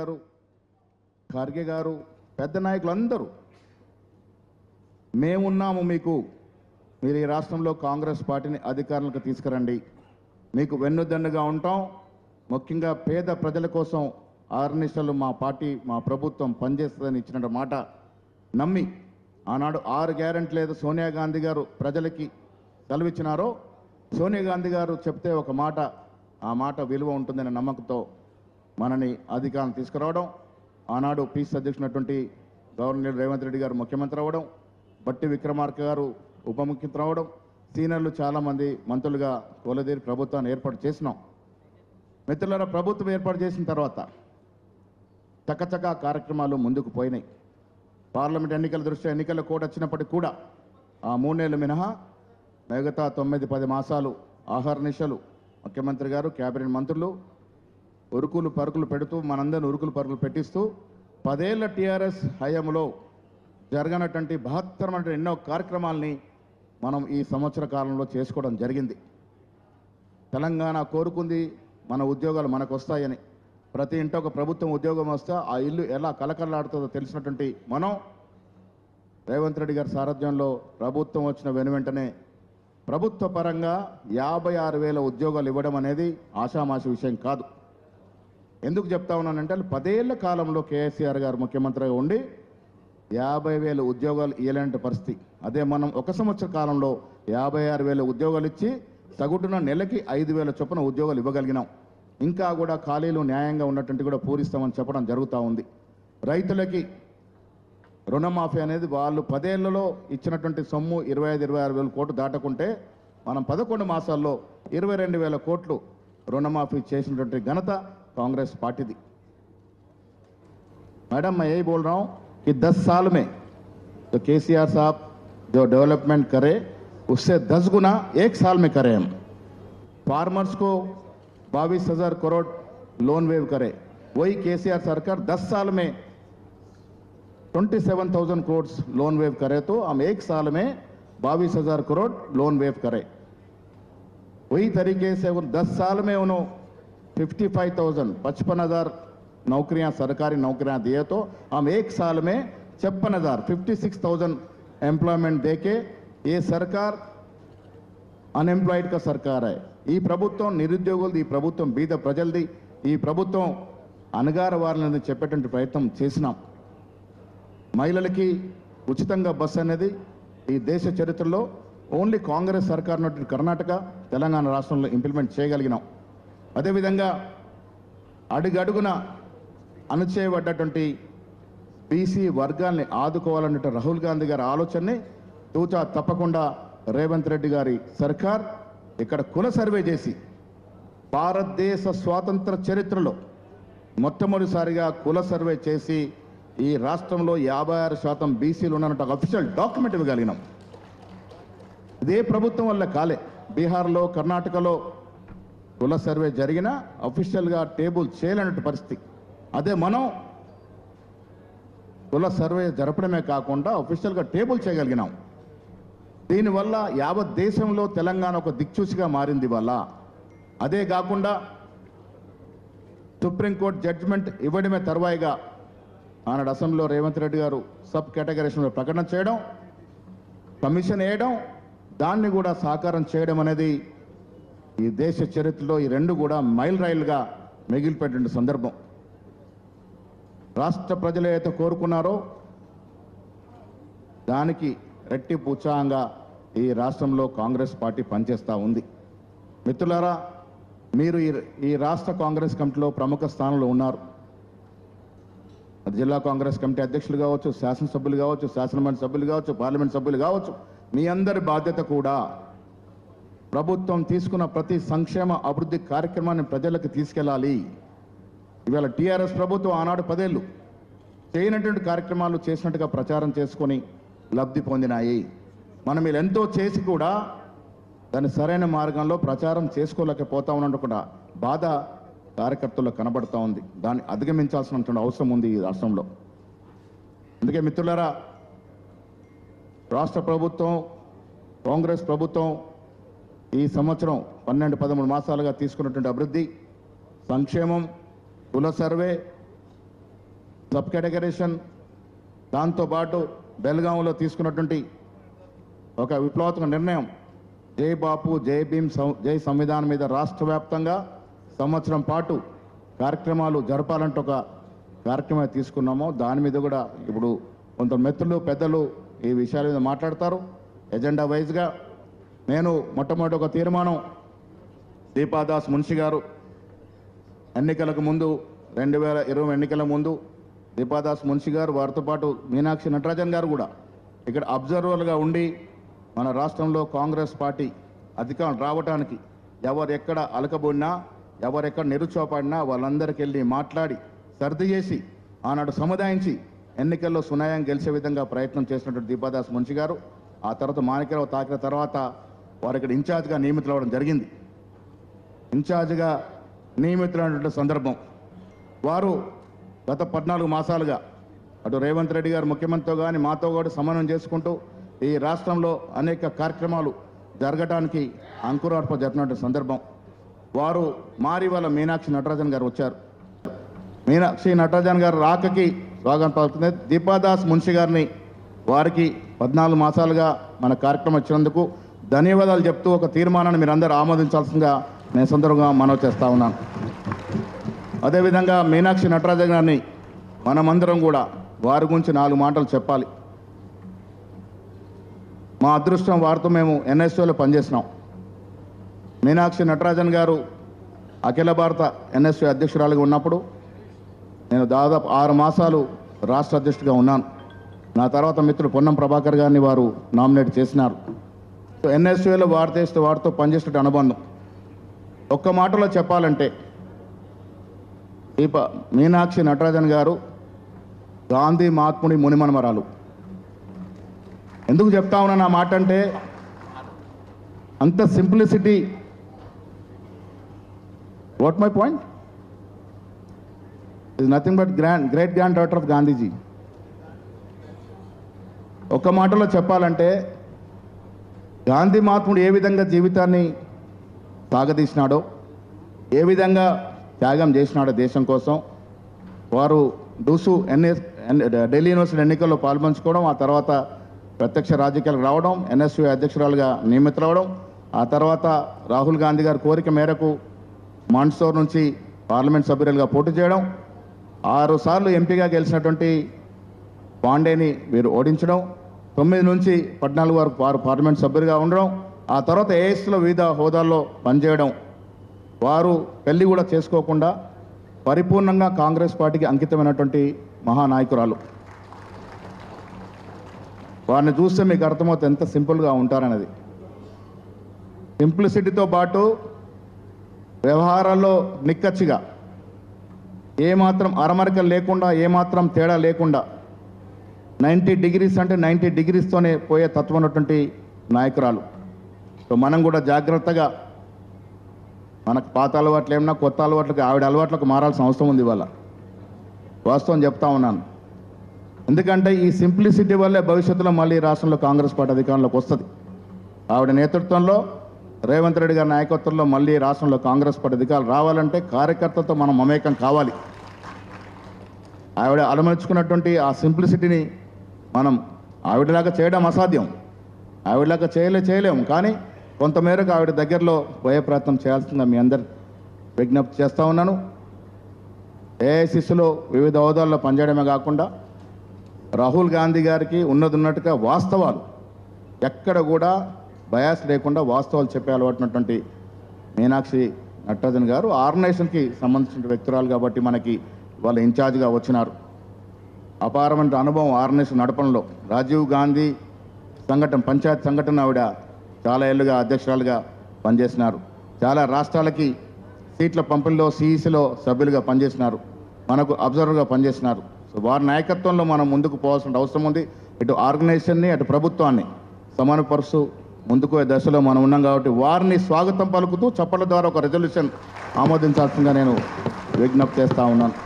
గారు ఖార్గే గారు పెద్ద నాయకులు అందరూ మేమున్నాము మీకు. మీరు ఈ రాష్ట్రంలో కాంగ్రెస్ పార్టీని అధికారులకు తీసుకురండి. మీకు వెన్నుదన్నుగా ఉంటాం. ముఖ్యంగా పేద ప్రజల కోసం ఆర్నిషలు మా పార్టీ మా ప్రభుత్వం పనిచేస్తుందని ఇచ్చిన మాట నమ్మి ఆనాడు ఆరు గ్యారెంటీ లేదు సోనియా గాంధీ గారు ప్రజలకి సెలవిచ్చినారో సోనియా గాంధీ గారు చెప్తే ఒక మాట ఆ మాట విలువ ఉంటుందనే నమ్మకంతో మనని అధికారం తీసుకురావడం ఆనాడు పీస్ అధ్యక్షునటువంటి గవర్నర్ రేవంత్ రెడ్డి గారు ముఖ్యమంత్రి అవ్వడం బట్టి విక్రమార్క గారు ఉప ముఖ్యమంత్రి అవ్వడం సీనియర్లు చాలామంది మంత్రులుగా కొలదేరి ప్రభుత్వాన్ని ఏర్పాటు చేసినాం. మిత్రుల ప్రభుత్వం ఏర్పాటు చేసిన తర్వాత చకచకా కార్యక్రమాలు ముందుకు పోయినాయి. పార్లమెంట్ ఎన్నికల దృష్ట్యా ఎన్నికల కోడ్ వచ్చినప్పటికీ కూడా ఆ మూడేళ్ళు మినహా మిగతా తొమ్మిది పది మాసాలు ఆహార నిశలు ముఖ్యమంత్రి గారు కేబినెట్ మంత్రులు ఉరుకులు పరుకులు పెడుతూ మనందరిని ఉరుకులు పరుకులు పెట్టిస్తూ పదేళ్ళ టీఆర్ఎస్ హయాంలో జరగనటువంటి బహత్తరమైన ఎన్నో కార్యక్రమాల్ని మనం ఈ సంవత్సర కాలంలో చేసుకోవడం జరిగింది. తెలంగాణ కోరుకుంది మన ఉద్యోగాలు మనకు వస్తాయని. ప్రతి ఇంట ఒక ప్రభుత్వం ఉద్యోగం వస్తే ఆ ఇల్లు ఎలా కలకలాడుతుందో తెలిసినటువంటి మనం రేవంత్ రెడ్డి గారి సారథ్యంలో ప్రభుత్వం వచ్చిన వెను వెంటనే ప్రభుత్వ పరంగా యాభై ఆరు వేల ఉద్యోగాలు ఇవ్వడం అనేది ఆషామాషి విషయం కాదు. ఎందుకు చెప్తా ఉన్నానంటే పదేళ్ళ కాలంలో కేసీఆర్ గారు ముఖ్యమంత్రిగా ఉండి యాభై వేల ఉద్యోగాలు ఇవ్వలేని పరిస్థితి. అదే మనం ఒక సంవత్సర కాలంలో యాభై ఆరు వేల ఉద్యోగాలు ఇచ్చి సగటున నెలకి ఐదు వేల చొప్పున ఉద్యోగాలు ఇవ్వగలిగినాం. ఇంకా కూడా ఖాళీలు న్యాయంగా ఉన్నటువంటి కూడా పూరిస్తామని చెప్పడం జరుగుతూ ఉంది. రైతులకి రుణమాఫీ అనేది వాళ్ళు పదేళ్ళలో ఇచ్చినటువంటి సొమ్ము ఇరవై ఐదు ఇరవై ఆరు వేల కోట్లు దాటకుంటే మనం పదకొండు మాసాల్లో ఇరవై రెండు వేల కోట్లు రుణమాఫీ చేసినటువంటి ఘనత कांग्रेस पार्टी दी। मैडम मैं यही बोल रहा हूँ कि 10 साल में तो केसीआर साहब जो डेवलपमेंट करे उससे 10 गुना एक साल में करें हम। फार्मर्स को बाईस हज़ार करोड़ लोन वेव करे। वही केसीआर सरकार 10 साल में 27,000 करोड़ लोन वेव करे तो हम एक साल में बाईस हज़ार करोड़ लोन वेव करें। वही तरीके से उन 10 साल में उन्होंने फिफ्टी फाइव थाउजेंड पचपन हजार नौकरियां सरकारी नौकरियां दिए तो हम एक साल में छप्पन हजार फिफ्टी सिक्स थाउजेंड एम्प्लॉयमेंट देके ये सरकार అన్ఎంప్లాయిడ్ గా సర్కార్ ఈ ప్రభుత్వం నిరుద్యోగులది ఈ ప్రభుత్వం బీద ప్రజలది ఈ ప్రభుత్వం అనగార వారిని చెప్పేటువంటి ప్రయత్నం చేసినాం మహిళలకి ఉచితంగా బస్ అనేది ఈ దేశ చరిత్రలో ఓన్లీ కాంగ్రెస్ సర్కార్ ఉన్నటువంటి కర్ణాటక తెలంగాణ రాష్ట్రంలో ఇంప్లిమెంట్ చేయగలిగినాం అదేవిధంగా అడుగడుగున అణచేయబడ్డటువంటి బీసీ వర్గాల్ని ఆదుకోవాలన్నట్టు రాహుల్ గాంధీ గారి ఆలోచనని తూచా తప్పకుండా రేవంత్ రెడ్డి గారి సర్కార్ ఇక్కడ కుల సర్వే చేసి భారతదేశ స్వాతంత్ర చరిత్రలో మొట్టమొదటిసారిగా కుల సర్వే చేసి ఈ రాష్ట్రంలో యాభై ఆరు శాతం బీసీలు ఉన్నట్టు ఒక అఫీషియల్ డాక్యుమెంట్ ఇవ్వగలిగినాం. ఇదే ప్రభుత్వం వల్ల కాలే. బీహార్లో కర్ణాటకలో కుల సర్వే జరిగినా అఫీషియల్గా టేబుల్ చేయలేనట్టు పరిస్థితి. అదే మనం కుల సర్వే జరపడమే కాకుండా అఫీషియల్గా టేబుల్ చేయగలిగినాం. దీనివల్ల యావత్ దేశంలో తెలంగాణ ఒక దిక్చూసిగా మారింది వల్ల అదే కాకుండా సుప్రీంకోర్టు జడ్జిమెంట్ ఇవ్వడమే తర్వాయిగా ఆనాడు అసెంబ్లీలో రేవంత్ రెడ్డి గారు సబ్ కేటగరీస్లో ప్రకటన చేయడం కమిషన్ వేయడం దాన్ని కూడా సాకారం చేయడం అనేది ఈ దేశ చరిత్రలో ఈ రెండు కూడా మైల్ రైలుగా మిగిలిపెట్టిన సందర్భం. రాష్ట్ర ప్రజలు ఏదైతే కోరుకున్నారో దానికి రెట్టింపు ఉత్సాహంగా ఈ రాష్ట్రంలో కాంగ్రెస్ పార్టీ పనిచేస్తూ ఉంది. మిత్రులారా మీరు ఈ ఈ రాష్ట్ర కాంగ్రెస్ కమిటీలో ప్రముఖ స్థానంలో ఉన్నారు. అది జిల్లా కాంగ్రెస్ కమిటీ అధ్యక్షులు కావచ్చు శాసనసభ్యులు కావచ్చు శాసనమండలి సభ్యులు కావచ్చు పార్లమెంట్ సభ్యులు కావచ్చు మీ అందరి బాధ్యత కూడా ప్రభుత్వం తీసుకున్న ప్రతి సంక్షేమ అభివృద్ధి కార్యక్రమాన్ని ప్రజలకు తీసుకెళ్ళాలి. ఇవాళ టీఆర్ఎస్ ప్రభుత్వం ఆనాడు పదేళ్ళు చేయనటువంటి కార్యక్రమాలు చేసినట్టుగా ప్రచారం చేసుకొని లబ్ధి పొందినాయి. మనం వీళ్ళు ఎంతో చేసి కూడా దాన్ని సరైన మార్గంలో ప్రచారం చేసుకోలేకపోతా ఉన్నట్టు కూడా బాధ కార్యకర్తల్లో కనబడుతూ ఉంది. దాన్ని అధిగమించాల్సినటువంటి అవసరం ఉంది ఈ రాష్ట్రంలో. అందుకే మిత్రులారా రాష్ట్ర ప్రభుత్వం కాంగ్రెస్ ప్రభుత్వం ఈ సంవత్సరం పన్నెండు పదమూడు మాసాలుగా తీసుకున్నటువంటి అభివృద్ధి సంక్షేమం కుల సర్వే సబ్ కేటగరేషన్ దాంతోపాటు బెల్గాంలో తీసుకున్నటువంటి ఒక విప్లవాత్మక నిర్ణయం. జై బాపు జై భీమ్ సం- జై సంవిధానం మీద రాష్ట్ర వ్యాప్తంగా సంవత్సరం పాటు కార్యక్రమాలు జరపాలంటే ఒక కార్యక్రమం తీసుకున్నామో. దాని మీద కూడా ఇప్పుడు కొంత మిత్రులు పెద్దలు ఈ విషయాల మీద మాట్లాడతారు. ఎజెండా వైజ్గా నేను మొట్టమొదటి ఒక తీర్మానం దీపాదాస్ మున్షి గారు ఎన్నికలకు ముందు రెండు వేల ఇరవై ఎన్నికల ముందు దీపాదాస్ మున్షి గారు వారితో పాటు మీనాక్షి నటరాజన్ గారు కూడా ఇక్కడ అబ్జర్వర్గా ఉండి మన రాష్ట్రంలో కాంగ్రెస్ పార్టీ అధికారం రావడానికి ఎవరు ఎక్కడ అలకబడినా ఎవరెక్కడ నిరుచోపడినా వాళ్ళందరికీ వెళ్ళి మాట్లాడి సర్ది చేసి ఆనాడు సముదాయించి ఎన్నికల్లో సునాయం గెలిచే విధంగా ప్రయత్నం చేసినటువంటి దీపాదాస్ మున్షి గారు ఆ తర్వాత మాణిక్యరావు తాకిన తర్వాత వారు ఇక్కడ ఇన్ఛార్జ్గా నియమితులవడం జరిగింది. ఇన్ఛార్జ్గా నియమితులైనటువంటి సందర్భం. వారు గత పద్నాలుగు మాసాలుగా అటు రేవంత్ రెడ్డి గారు ముఖ్యమంత్రితో కానీ మాతో కూడా సమన్వయం చేసుకుంటూ ఈ రాష్ట్రంలో అనేక కార్యక్రమాలు జరగటానికి అంకురార్ప జరిపినటువంటి సందర్భం. వారు మారి వాళ్ళ మీనాక్షి నటరాజన్ గారు వచ్చారు. మీనాక్షి నటరాజన్ గారు రాకకి స్వాగతం పలుకుతుంది. దీపాదాస్ మున్షి గారిని వారికి పద్నాలుగు మాసాలుగా మన కార్యక్రమం ఇచ్చినందుకు ధన్యవాదాలు చెప్తూ ఒక తీర్మానాన్ని మీరు అందరూ ఆమోదించాల్సిందిగా నేను సందర్భంగా మనవి చేస్తా ఉన్నాను. అదేవిధంగా మీనాక్షి నటరాజన్ గారిని మనమందరం కూడా వారి గురించి నాలుగు మాటలు చెప్పాలి. మా అదృష్టం వారితో మేము ఎన్ఎస్ఓలో పనిచేసినాం. మీనాక్షి నటరాజన్ గారు అఖిల భారత ఎన్ఎస్ఓ అధ్యక్షురాలుగా ఉన్నప్పుడు నేను దాదాపు ఆరు మాసాలు రాష్ట్ర అధ్యక్షుడిగా ఉన్నాను. నా తర్వాత మిత్రుడు పొన్నం ప్రభాకర్ గారిని వారు నామినేట్ చేసినారు. ఎన్ఎస్యూలో వారితో వారితో పనిచేసిన అనుబంధం. ఒక్క మాటలో చెప్పాలంటే దీప మీనాక్షి నటరాజన్ గారు గాంధీ మహాత్ముడి మునిమనమరాలు. ఎందుకు చెప్తా ఉన్నా నా మాట అంటే అంత simplicity. What my point? Is nothing but grand great granddaughter of Gandhiji. ఒక మాటలో చెప్పాలంటే గాంధీ మహాత్ముడు ఏ విధంగా జీవితాన్ని సాగదీసినాడో ఏ విధంగా త్యాగం చేసినాడో దేశం కోసం వారు డూసు ఎన్ఎస్ ఢిల్లీ యూనివర్సిటీ ఎన్నికల్లో పాల్పంచుకోవడం ఆ తర్వాత ప్రత్యక్ష రాజకీయాలకు రావడం ఎన్ఎస్యూ అధ్యక్షురాలుగా నియమితులవడం ఆ తర్వాత రాహుల్ గాంధీ గారి కోరిక మేరకు మాండ్సోర్ నుంచి పార్లమెంట్ సభ్యులుగా పోటీ చేయడం ఆరు సార్లు ఎంపీగా గెలిచినటువంటి పాండేని వీరు ఓడించడం తొమ్మిది నుంచి పద్నాలుగు వరకు వారు పార్లమెంట్ సభ్యులుగా ఉండడం ఆ తర్వాత ఏఎస్లో వివిధ హోదాల్లో పనిచేయడం వారు పెళ్ళి కూడా చేసుకోకుండా పరిపూర్ణంగా కాంగ్రెస్ పార్టీకి అంకితమైనటువంటి మహానాయకురాలు. వారిని చూస్తే మీకు అర్థమవుతుంది ఎంత సింపుల్గా ఉంటారనేది. సింప్లిసిటీతో పాటు వ్యవహారాల్లో నిక్కచ్చిగా ఏమాత్రం అరమరికలు లేకుండా ఏమాత్రం తేడా లేకుండా నైంటీ డిగ్రీస్ అంటే నైంటీ డిగ్రీస్తోనే పోయే తత్వం ఉన్నటువంటి నాయకురాలు. సో మనం కూడా జాగ్రత్తగా మనకు పాత అలవాట్లు ఏమన్నా కొత్త అలవాట్లకు ఆవిడ అలవాట్లకు మారాల్సిన అవసరం ఉంది ఇవాళ. వాస్తవం చెప్తా ఉన్నాను. ఎందుకంటే ఈ సింప్లిసిటీ వల్లే భవిష్యత్తులో మళ్ళీ రాష్ట్రంలో కాంగ్రెస్ పార్టీ అధికారంలోకి వస్తుంది. ఆవిడ నేతృత్వంలో రేవంత్ రెడ్డి గారి నాయకత్వంలో మళ్ళీ రాష్ట్రంలో కాంగ్రెస్ పార్టీ అధికారులు రావాలంటే కార్యకర్తలతో మనం మమేకం కావాలి. ఆవిడ అలమర్చుకున్నటువంటి ఆ సింప్లిసిటీని మనం ఆవిడలాగా చేయడం అసాధ్యం. ఆవిడలాగా చేయలే చేయలేము కానీ కొంతమేరకు ఆవిడ దగ్గరలో పోయే ప్రయత్నం చేయాల్సిందిగా మీ అందరు విజ్ఞప్తి చేస్తూ ఉన్నాను. ఏఐసిసిలో వివిధ హోదాల్లో పనిచేయడమే కాకుండా రాహుల్ గాంధీ గారికి ఉన్నది ఉన్నట్టుగా వాస్తవాలు ఎక్కడ కూడా బయాస్ లేకుండా వాస్తవాలు చెప్పే అలవాటున్నటువంటి మీనాక్షి నటరాజన్ గారు ఆర్గనైజేషన్కి సంబంధించిన వ్యక్తురాలు కాబట్టి మనకి వాళ్ళు ఇన్ఛార్జ్గా వచ్చినారు. అపారమైన అనుభవం ఆర్ఎన్ఎస్ నడపడంలో. రాజీవ్ గాంధీ సంఘటన పంచాయత్ సంఘటన ఆవిడ చాలా ఏళ్ళుగా అధ్యక్షురాలుగా పనిచేసినారు. చాలా రాష్ట్రాలకి సీట్ల పంపిణీలో సిఈసిలో సభ్యులుగా పనిచేసినారు. మనకు అబ్జర్వర్గా పనిచేసినారు. సో వారి నాయకత్వంలో మనం ముందుకు పోవాల్సిన అవసరం ఉంది. ఇటు ఆర్గనైజేషన్ని అటు ప్రభుత్వాన్ని సమానపరుస్తూ ముందుకు దశలో మనం ఉన్నాం కాబట్టి వారిని స్వాగతం పలుకుతూ చప్పట్ల ద్వారా ఒక రెజల్యూషన్ ఆమోదించాల్సిందిగా నేను విజ్ఞప్తి చేస్తూ ఉన్నాను.